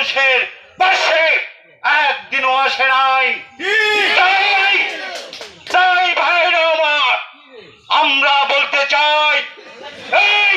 মানুষের পাশে একদিনও আসে নাই। তাই তাই ভাইরা আমার আমরা বলতে চাই এই